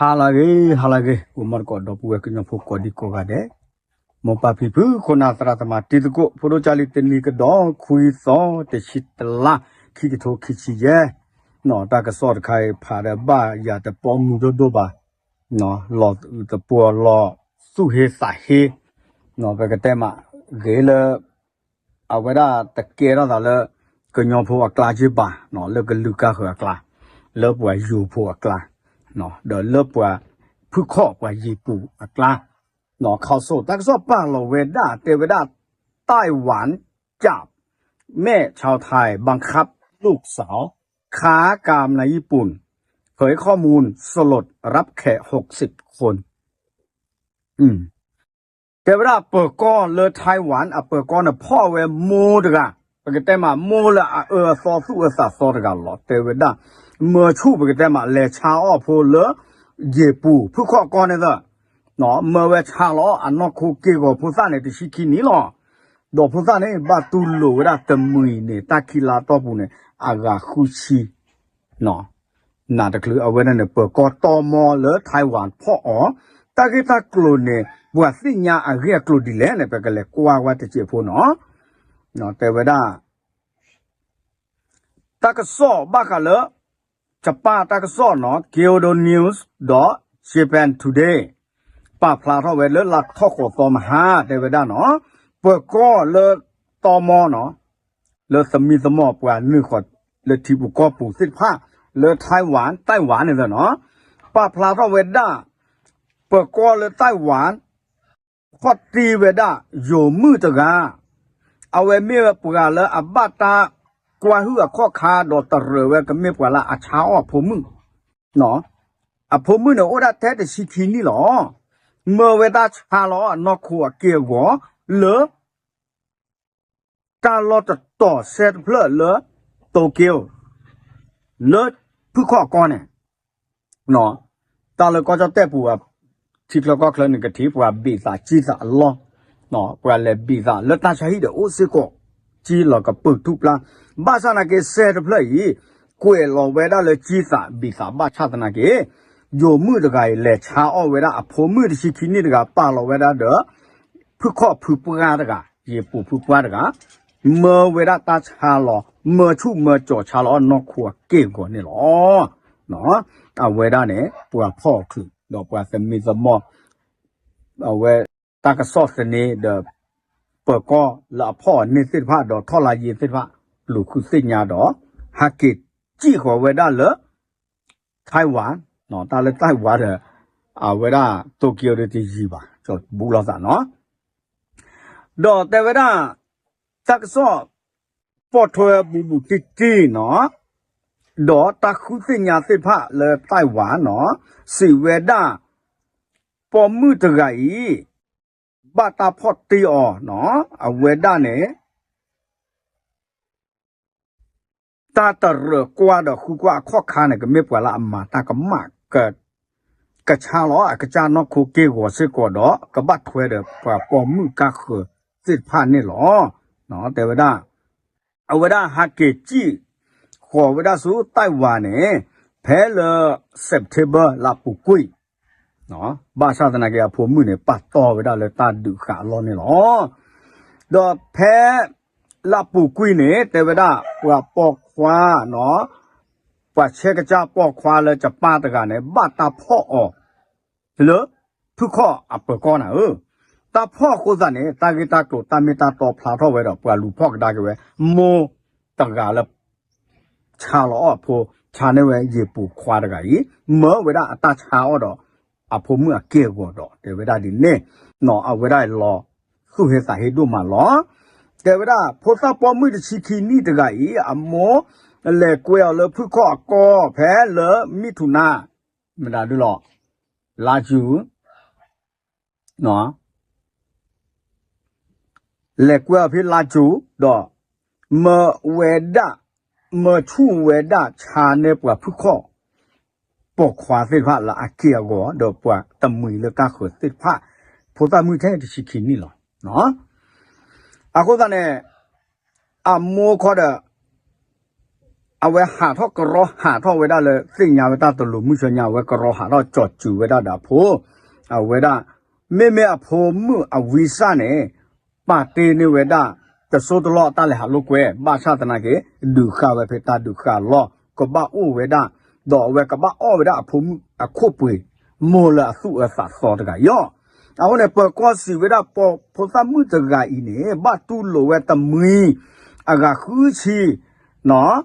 ဟာလာကေဟာလာကေဥမာကောတော့ပူဝဲကညဖို့ကောဒီကောကတဲ့မောပပီပူခနာသရတမတီတကိုဖိုလိုချာလီတနီကတော့ခွီသောတရှိတလာခိကထိုခိချီရဲ့နော်တာကစော့တခိုင်ဖာရဘာရတပေါ်မှုတို့တို့ပါနော်လော်တပေါ်လော်စုဟေစာဟေနော်ဘကတဲ့မှာဂေလအဝရတကေရတာလေကညောဖို့အကလာကြီးပါနော်လကလူကခအကလာလောပွားယူဖို့အကလာ เนาะเดินเลิบว่าผู้ข้อกว่าญี่ปุ่นอัตราเนาะเขาสู้ตักซอบป้าเราเวด้าเตเวด้าไต้หวันจับ แม่ชาวไทยบังคับลูกสาวค้ากามในญี่ปุ่น เผยข้อมูลสลดรับแขกหกสิบคน อืมเทวดาเปิดก้อนเลยไต้หวันอะเปิดก้อนอะพ่อเวมูดกะปกติมาโมละเออซอสู้อสัตซอดกะหรอเทวดา มื่อชูปกติมาเลชาอ้อโพเลเยปูผู้ข้อก้อนเนี่ยเนาะเมื่อเวชาล้ออันนอกคูเกก็ผู้ซ่าเนี่ยติชิคินี้หรอ ดอกพุทธเนี่ยบาตูโลระตมุยเนี่ยตาคิลาตอปูเนี่ยอากาคุชีเนาะนาตะคลือเอาไว้นั่นเนี่ยเปิดกอตอมอเลอไต้หวันพ่ออ๋อตากิตากลูเนี่ยบัวสิญาอะเรียกลูดิแลเนี่ยไปกันเลยกว่าว่าตะเจพูเนาะเนาะแต่เวลาตากะซอบากะเล อจะป้าตากะซอเนาะ Kyodo News Japan Today ป้าพลาเท่าเวเลอลักทอกตอมหาแต่เวลาเนาะ เปิดก็เลอตอมอเนาะเลอสมีสมอปว่านึขอเลอทีบุก็ปูสิผ้าเลอไต้หวันไต้หวันเนี่ยเนาะป้าพลาทเวด้าเปิดก็เลอไต้หวันพอตีเวด้าอยู่มือตะกาเอาไว้เมียปวาเลออับบาตา กว่าหัวข้อคาดอตะเรเวก็เมียปวาละอาชาอผมมึงเนาะอะผมมึงเนาะโอดาแท้แต่ชิคินี่หรอเมื่อเวดาชาลอนอกขัวเกียวหัวเลอ การรอจะต่อเซตเพลเลอโตเกียวเลอผู้ข้อก้อนเนี่ยเนาะตาเลยก็จะแต่ปัวที่เราก็เคลื่อนกับที่ปัวบีซ่าจีซ่าล้อเนาะปัวเลยบีซ่าแล้วตาใช้เดี๋ยวโอ้สิก็ จีเราก็ปึกทุบละบ้าซานาเกเซตเพลยีกวยเราเวลาเลยจีซ่าบีซ่าบ้าชาตนาเกโยมือตะไกเลยชาอ้อเวลาอพมือที่ชิคินี่ตะกาป้าเราเวลาเด้อผู้ข้อผู้ปงาตะกาเยปูผู้ปงาตะกา เมื่อเวลาตาชาลอเมื่อชูเมื่อจ่อชาลอนอกขัวเก่งกว่านี่หรอเนาะเอาเวลาเนี่ยปัวพ่อคือดอกปัวสมีสมอเอาเวตากระสอสนี่เดเ ปิดก็ละพ่อนี่สิผ้าดอกท่อลายยีสิผ้าหลูคือสิญาดอกฮักกิจี้หัวเวลาเลอไต้หวันเนาะตาเลยไต้หวันเด้อเอาเวลาโตเกียวเดที่ยีบ่าจดบูลอซะเนาะดอกแต่เวลา ตักซอปอทวยบูบูติตีเนาะดอตะคุสิญาสิพะเลไต้หวันเนาะสิเวดาปอมือตะไก ปะตาพอดตีออเนาะเอาเวด้าเนี่ยตาตะเรือกว่าดอกคูกว่าข้อคาเนี่ยก็ไม่ปวละมาตาก็มากเกิดกระชาล้อกระจานอกคูเกี่ยวซื้อกอดอกระบัดควยเดปะปอมือกะคือสิทธิ์ผ่านนี่หรอเนาะแต่เวด้าเอาเวด้าฮักเกจีขอเวด้าสู้ไต้หวันเนี่ยแพ้เลยเซปเทเบอร์ลาปุกุย နော်ဘာသာတနာကဖုံမှုနေပတ်တော်ဝဒလဲတာဒုခအလောနေနော်တော့ဖဲလာပူကွိနေတေဝဒဟိုပေါခွာနော်ပတ်ချက်ကကြပေါခွာလဲကြပါတကနဲ့ဘာတာဖော့အော်ဒီလိုဖုခော့အပကောနာဟုတ်တာဖော့ကိုဇာနဲ့တာဂီတာကိုတာမီတာတော်ဖလာတော့ဝဲတော့ပွာလူဖော့ကတာကဝဲမိုးတကလာခြာလောဖို့ခြာနေဝဲရေပူခွာတကကြီးမောဝဲတာအတာခြာတော့ အဖိုမှုအကေကိုတော့တေဝဒဒီနေနော်အဝဒလောခုဟေစာဟေတုမလောတေဝဒဖောစာပေါ်မှုတချီခီနီတကဤအမောလေကွယ်လဖုခော့ကောဖဲလမိထုနာမဒါတို့လောလာကျူနော်လေကွယ်ဖဲလာကျူတော့မဝေဒမထုဝေဒခြာနေပွားဖုခော့ ပေါ်ခွာစစ်ဖလာအကီအကောတော့ပွာတမွေလကခုစစ်ဖဖိုတာမွေထဲတရှိခင်းနီလောနော်အခုကနဲ့အမောခေါ်တဲ့အဝဲဟာထော့ကရောဟာထော့ဝဲတာလေသိညာဝဲတာတလူမှုချညာဝဲကရောဟာတော့ကြော်ကျူဝဲတာတာဖိုအဝဲတာမေမေအဖိုမှုအဝိစနဲ့ပါတေနေဝဲတာတဆိုးတလော့တလည်းဟာလို့ကွဲပါသဒနာကေဒုက္ခဝဲဖေတာဒုက္ခလောကဘဥဝဲတာ တော့ဝဲကဘာအောဝဲဒါအဖိုးမှုအခုပွေမောလာစုအဆဆောတကယောအဝနဲ့ပကောစီဝဲဒါပေါ်ဖိုသမုတကဤနေဘာတူလိုဝဲတမီအကခူးချီနော်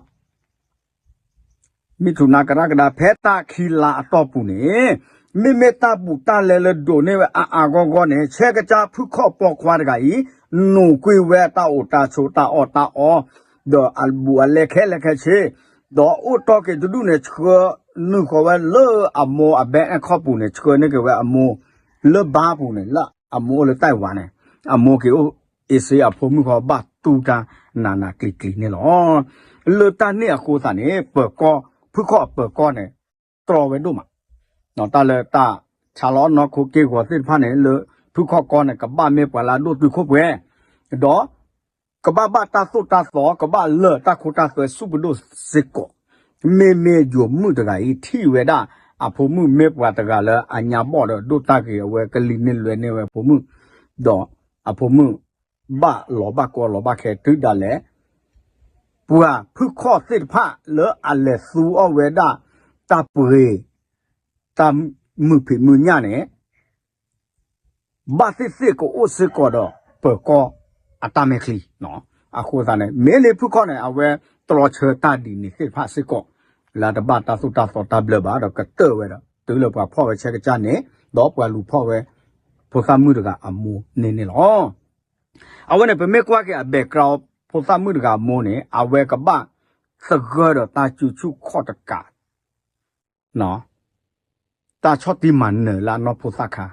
မိထုနာကရကဒါဖဲတာခီလာအတော့ပူနေမိမေတာပူတာလဲလဲဒိုနေဝအာအာဂောဂောနေချဲကကြဖုခော့ပေါ်ခွာတကဤနုကွေဝဲတာအိုတာချိုတာအော်တာအော်ဒေါ်အလ်ဘူအလက်ခဲလက်ခဲချေ ဒေါ်အိုတော့ကေဒူနေချေနုခေါ်ဝဲလေအမောအဘဲအခပူနေချေနေကဝဲအမောလေဘာပူနေလာအမောလေတိုင်ဝါနေအမောကေအိုအစေအဖို့မှုခေါ်ဘတ်တူတာနာနာကလီကလီနေလောလေတာနေအခုတာနေပကောဖုခော့ပကောနဲ့တော်ဝဲတို့မှာနော်တလည်းတချာလောနော်ခုကေကိုစစ်ဖာနေလဖုခော့ကောနဲ့ကပမေပလာတို့သူခုပွဲတော့ ကဘာဘာတာသုတာသောကဘာလတခုတာဆွဲစုဘဒုစစ်ကိုမေမေဂျိုမှုတကဤထီဝေဒအဖုမှုမေပွားတကလည်းအညာဘောတော့ဒုတကေဝဲကလီနေလွယ်နေဝဲဖုမှုတော့အဖုမှုဘလောဘကောလောဘခဲတူဒါလေပူဟာဖုခော့စစ်ဖလေအလေစုအဝေဒတပရေတမ်မှုဖိမှုညာနေဘာစစ်စစ်ကိုအစ်စစ်ကိုတော့ပကော အတမခလီနော်အခုသာနေမေလေဖုခောနေအဝဲတလောချေတာဒီနေခေဖာစစ်ကောလာတဘတာစုတာစောတာဘလဘာတော့ကတဲဝဲတော့တူလပွားဖော့ဝဲချက်ကကြနေတော့ပွားလူဖော့ဝဲဖုခမှုတကအမူနေနေလောအဝဲနေပမေကွာကေအဘက်ကောဖုသမှုတကမုန်းနေအဝဲကပစကောတော့တာချူချူခော့တကနော်တာချော့တီမန်နလာနော်ဖုသခါ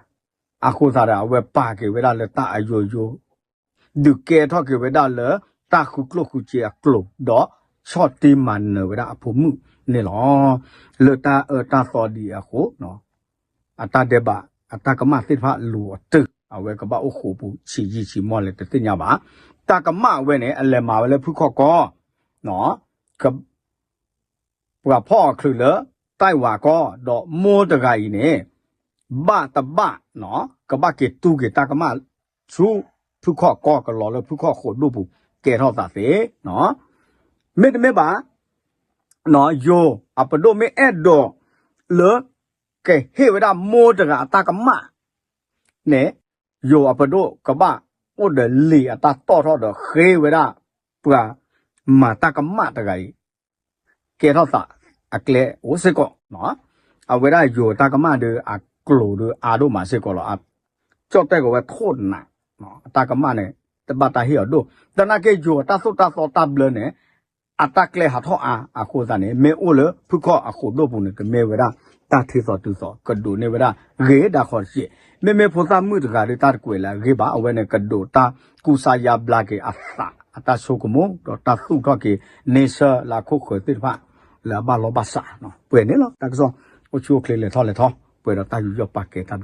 အခုသာရအဝဲပါကေဝဲလာလက်တာအယိုယို ดูเกทอเกเวดาเลตาคุกลคุเจียกลบดอชอตตีมันเนเวดาผมมือเนี่ยหรอเลตาเออตาสอดีอะโคเนาะอัตาเดบะอัตากมาสิทธะหลัวตึกเอาไว้กบะโอ้โหปูฉียีฉีมอนเลยแต่ติญาบะตากมาเวเนี่ยอะไรมาเวเลยผู้ข้อก็เนาะกับว่าพ่อคือเลไต้หว่าก็ดอกโมตะไกเนี่ยบะตะบะเนาะกบะเกตุเกตากมาชู ဖုခော့ကောကလောလေဖုခော့ခိုဒုပူကဲထော့တာစေနော်မေတမေပါနော်ယိုအပဒိုမေအဲ့တော့လေကဲဟေဝဒမိုးတကအတာကမနဲ့ yo apado kaba o de li ata to tho de khe we da pua ma ta ka ma ta gai ke tho sa akle o se ko no a we da yo ta ka ma de a klo de a do ma se ko lo a chot te ko we thot na no ta ka ma ne te ba ta hi do ta na ke yo ta so ta so ta ble ne အတက်လေဟာထောအာအခုစနေမေအိုလဖုခောအခုဒိုပုန်ကမေဝရာတာထေစောတူစောကဒိုနေဝရာဂေဒါခေါ်ရှိမေမေဖိုသာမှုတကရတာကွေလာဂေဘာအဝဲနေကဒိုတာကူစာယာဘလာကေအသအတဆုကမုံတော့တသုတော့ကေနေဆာလာခုခွေတိဖာလာဘာလောဘာစာနော်ပွေနေလောတက်စောအချိုကလေလေထောလေထောပွေတော့တာယူရပါကေတာ